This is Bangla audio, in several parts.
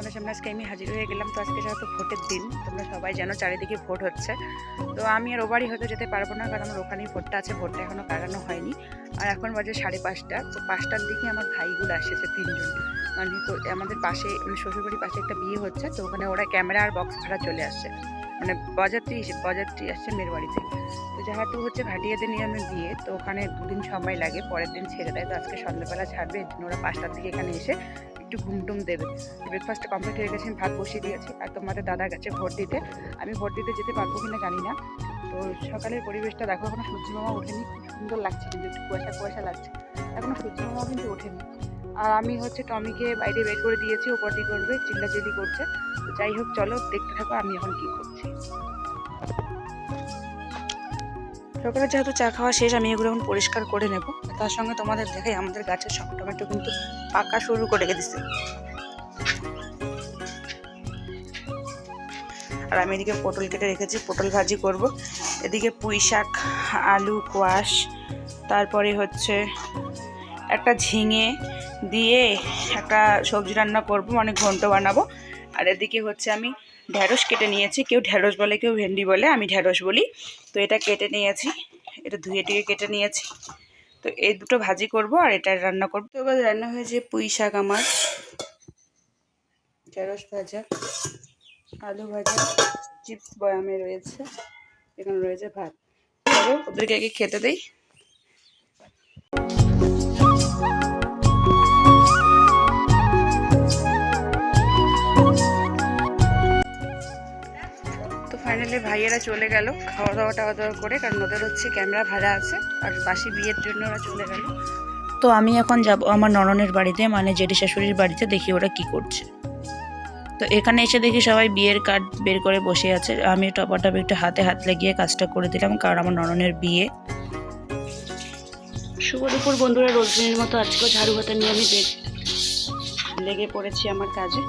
তোমাদের সামনে আজকে আমি হাজির হয়ে গেলাম। তো আজকে যেহেতু ভোটের দিন, তোমরা সবাই জানো চারিদিকে ভোট হচ্ছে। তো আমি আর ওবারই হয়তো যেতে পারব না, কারণ আমার ওখানেই ভোটটা আছে, ভোটটা এখনও কাটানো হয়নি। আর এখন বাজে সাড়ে পাঁচটা, তো পাঁচটার দিকে আমার ভাইগুলো আসেছে তিনজন। মানে তো আমাদের পাশে মানে শ্বশুরবাড়ির পাশে একটা বিয়ে হচ্ছে, তো ওখানে ওরা ক্যামেরা আর বক্স ভাড়া চলে আসছে। মানে বজারটি বজারটি আসছে মেয়ের বাড়িতে। তো যেহেতু হচ্ছে ভাটিয়াদের নিয়মে বিয়ে, তো ওখানে দুদিন সময় লাগে, পরের দিন ছেড়ে দেয়। তো আজকে সন্ধ্যাবেলা ছাড়বে ওরা পাঁচটার দিকে এখানে এসে একটু ঘুমটুম দেবে। ব্রেকফাস্টটা কমপ্লিট হয়ে গেছে, আমি ভাত বসিয়ে দিয়েছি। আর তোমাদের দাদা গেছে ভোট দিতে। আমি ভোট দিতে যেতে পারব কিনা জানি না। তো সকালের পরিবেশটা দেখো, এখনও সূর্য মামা ওঠেনি। খুব সুন্দর লাগছে কিন্তু, একটু কুয়াশা কুয়াশা লাগছে। এখনও সূর্য মামাও কিন্তু ওঠেনি। আর আমি হচ্ছে টমিকে বাইরে বের করে দিয়েছি, ও পটি করবে, চিল্লাচিল্লি করছে। তো যাই হোক, চলো, দেখতে থাকো, আমি এখন কি করছি। সকালে যেহেতু চা খাওয়া শেষ, আমি এগুলো এখন পরিষ্কার করে নেব। তার সঙ্গে তোমাদের দেখাই, আমাদের গাছের সব টমেটো কিন্তু পাকা শুরু করে দিচ্ছে আর আমি এদিকে পটল কেটে রেখেছি, পটল ভাজি করব। এদিকে পুঁই শাক, আলু, কোয়াশ, তারপরে হচ্ছে একটা ঝিঙে দিয়ে একটা সবজি রান্না করব মানে ঘন্ট বানাবো। আর এদিকে হচ্ছে আমি ঢ্যাঁড়স কেটে নিয়েছি। কেউ ঢ্যাঁড়স বলে, কেউ ভেন্ডি বলে, আমি ঢ্যাঁড়স বলি। তো এটা কেটে নিয়েছি, এটা ধুয়ে টুয়ে কেটে নিয়েছি। তো এই দুটো ভাজি করব আর এটা রান্না করব। তো এবার রান্না হয়েছে পুঁই শাক আমার। ঢেঁড়স ভাজা, আলু ভাজা, চিপস বয়ামে রয়েছে, এখানে রয়েছে ভাত। ওদেরকে আগে খেতে দেই। ফাইনালি ভাইয়েরা চলে গেল খাওয়া দাওয়া টাওয়া দাওয়া করে, কারণ ওদের হচ্ছে ক্যামেরা ভাড়া আছে আর বাসি বিয়ের জন্য ওরা চলে গেল। তো আমি এখন যাব আমার নননের বাড়িতে মানে জেঠি শাশুড়ির বাড়িতে, দেখি ওরা কি করছে। তো এখানে এসে দেখি সবাই বিয়ের কার্ড বের করে বসে আছে। আমি টপাটপ একটু হাতে হাত লাগিয়ে কাজটা করে দিলাম, কারণ আমার নননের বিয়ে। শুভ দুপুর বন্ধুরা, রোজদিনের মতো আজকেও ঝাড়ু হাতে নিয়ে আমি লেগে পড়েছি আমার কাজে।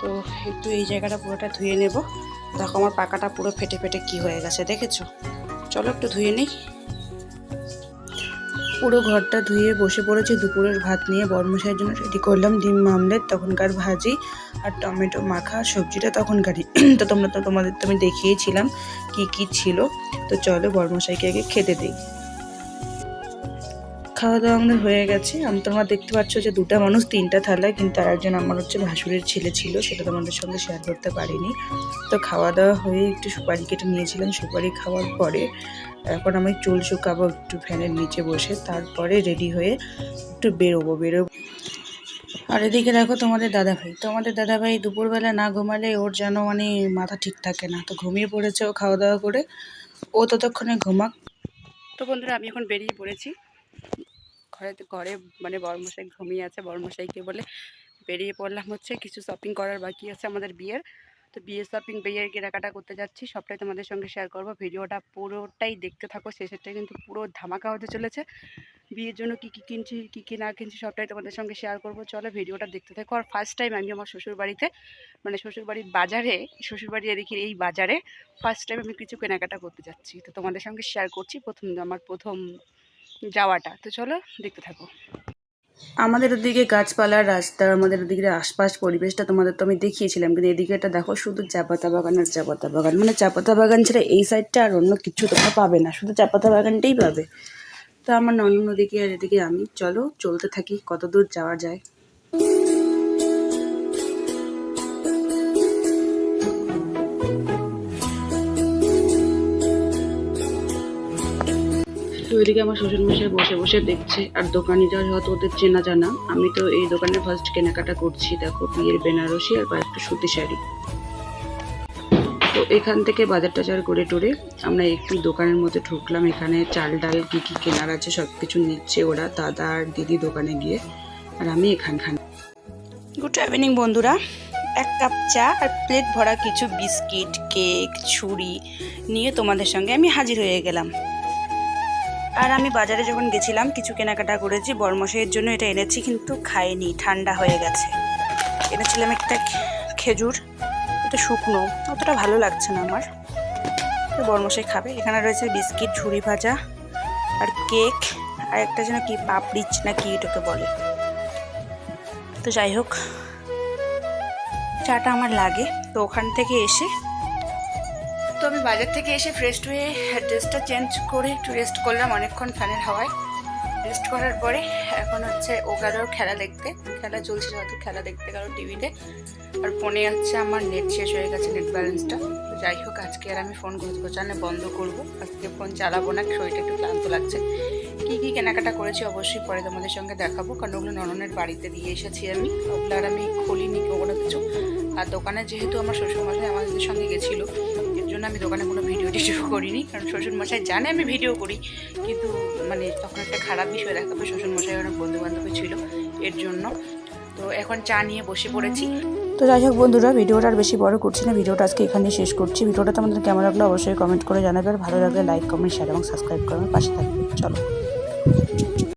তো একটু এই জায়গাটা পুরোটা ধুয়ে নেব। দেখো আমার পাকাটা পুরো ফেটে ফেটে কি হয়ে গেছে, দেখেছ? চলো একটু ধুয়ে নিই। পুরো ঘরটা ধুয়ে বসে পড়েছি, দুপুরের ভাত নিয়ে বর্মশাইয়ের জন্য রেডি করলাম, ডিম মামলেট তখনকার ভাজি আর টমেটো মাখা, সবজিটা তখনকারই। তো তোমরা তো তোমাদের তো আমি দেখিয়েছিলাম কী কী ছিল। তো চলো বর্মশাইকে আগে খেতে দিই। খাওয়া দাওয়া আমাদের হয়ে গেছে। আমি, তোমরা দেখতে পাচ্ছ যে দুটা মানুষ তিনটা থালায় কিন্তু আর একজন আমার হচ্ছে ভাসুরের ছেলে ছিল, সেটা তোমাদের সঙ্গে শেয়ার করতে পারিনি। তো খাওয়া দাওয়া হয়ে একটু সুপারি কেটে নিয়েছিলাম সুপারি খাওয়ার পরে, এখন আমি চুল শুকাবো একটু ফ্যানের নিচে বসে, তারপরে রেডি হয়ে একটু বেরোবো বেরোবো। আর এদিকে দেখো তোমাদের দাদাভাই তোমাদের দাদাভাই দুপুরবেলা না ঘুমালে ওর যেন মানে মাথা ঠিক থাকে না, তো ঘুমিয়ে পড়েছে ও খাওয়া দাওয়া করে, ও ততক্ষণে ঘুমাক। তো বন্ধুরা, আমি এখন বেরিয়ে পড়েছি। ঘরে ঘরে মানে বড়মশাই ঘুমিয়ে আছে। বড়মশাইকে বলে বেরিয়ে পড়লাম হচ্ছে, কিছু শপিং করার বাকি আছে আমাদের বিয়ের। তো বিয়ের শপিং বিয়ের কেনাকাটা করতে যাচ্ছি, সবটাই তোমাদের সঙ্গে শেয়ার করব। ভিডিওটা পুরোটাই দেখতে থাকো শেষেরটা কিন্তু পুরো ধামাকা হতে চলেছে। বিয়ের জন্য কী কী কিনছি, কী কী না কিনছি, সবটাই তোমাদের সঙ্গে শেয়ার করব। চলো ভিডিওটা দেখতে থাকো। আর ফার্স্ট টাইম আমি আমার শ্বশুর বাড়িতে মানে শ্বশুরবাড়ির বাজারে শ্বশুরবাড়ির এদিকে এই বাজারে ফার্স্ট টাইম আমি কিছু কেনাকাটা করতে যাচ্ছি। তো তোমাদের সঙ্গে শেয়ার করছি। প্রথম, আমার প্রথম যাওয়াটা। তো চলো দেখতে থাকো। আমাদের ওদিকে গাছপালার রাস্তা, আমাদের ওদিকে আশপাশ পরিবেশটা তোমাদের তো আমি দেখিয়েছিলাম, কিন্তু এদিকে এটা দেখো শুধু চাপাতা বাগান আর চাপাতা বাগান। মানে চাপাতা বাগান ছাড়া এই সাইডটা আর অন্য কিছু তোমরা পাবে না, শুধু চাপাতা বাগানটাই পাবে। তো আমার ননন ওদিকে আর এদিকে আমি, চলো চলতে থাকি কত দূর যাওয়া যায়। তো এদিকে আমার শ্বশুরমশাই বসে বসে দেখছে, আর দোকানিরা হয়তো ওদের চেনা জানা। আমি তো এই দোকানে ফার্স্ট কেনাকাটা করছি, দেখো বিয়ের বেনারসি আর কয়েকটা সুতি শাড়ি। তো এখান থেকে বাজার টাজার করে টোরে আমরা একটু দোকানের মধ্যে ঢুকলাম। এখানে চাল ডাল কী কী কেনার আছে সব কিছু নিচ্ছে ওরা, দাদা আর দিদি দোকানে গিয়ে, আর আমি এখানখান। গুড ইভিনিং বন্ধুরা। এক কাপ চা আর প্লেট ভরা কিছু বিস্কিট কেক ছুরি নিয়ে তোমাদের সঙ্গে আমি হাজির হয়ে গেলাম। আর আমি বাজারে যখন গেছিলাম, কিছু কেনাকাটা করেছি, বরমশাইয়ের জন্য এটা এনেছি, কিন্তু খাইনি, ঠান্ডা হয়ে গেছে। এনেছিলাম একটা খেজুর, এটা শুকনো, অতটা ভালো লাগছে না আমার। বরমশাই খাবে। এখানে রয়েছে বিস্কিট ঝুড়ি ভাজা, আর কেক, আর একটা যেন কি পাপড়িচ না কি এটাকে বলে। তো যাই হোক, চাটা আমার লাগে। তো ওখান থেকে এসে তো আমি বাজার থেকে এসে ফ্রেশ হয়ে ড্রেসটা চেঞ্জ করে একটু রেস্ট করলাম অনেকক্ষণ ফ্যানের হাওয়ায়। রেস্ট করার পরে এখন হচ্ছে ও গেল খেলা দেখতে। খেলা চলছে হয়তো খেলা দেখতে গেল টিভিতে আর ফোনে হচ্ছে আমার নেট শেষ হয়ে গেছে নেট ব্যালেন্সটা তো যাই হোক, আজকে আর আমি ফোন গোছানো বন্ধ করব। আজকে ফোন চালাবো না, শরীরটা একটু ক্লান্ত লাগছে। কী কী কেনাকাটা করেছি অবশ্যই পরে তোমাদের সঙ্গে দেখাবো। কারণ ওগুলো নননের বাড়িতে দিয়ে এসেছি আমি। ওগুলো আর আমি খুলিনি কোনো কিছু। আর দোকানে যেহেতু আমার শ্বশুরমশাই আমাদের সঙ্গে গেছিল জন্য আমি দোকানে কোনো ভিডিও টিডিও করিনি, কারণ শ্বশুরমশাই জানে আমি ভিডিও করি। কিন্তু মানে তখন একটা খারাপ বিষয় দেখাবে শ্বশুরমশাই অনেক বন্ধু বান্ধবী ছিল, এর জন্য। তো এখন চা নিয়ে বসে পড়েছি। তো যাই হোক বন্ধুরা, ভিডিওটা আর বেশি বড় করছি না, ভিডিওটা আজকে এখানে শেষ করছি। ভিডিওটা তোমাদের কেমন লাগল অবশ্যই কমেন্ট করে জানাবে, আর ভালো লাগলে লাইক কমেন্ট শেয়ার এবং সাবস্ক্রাইব করবে পাশে থাকবে। চলো।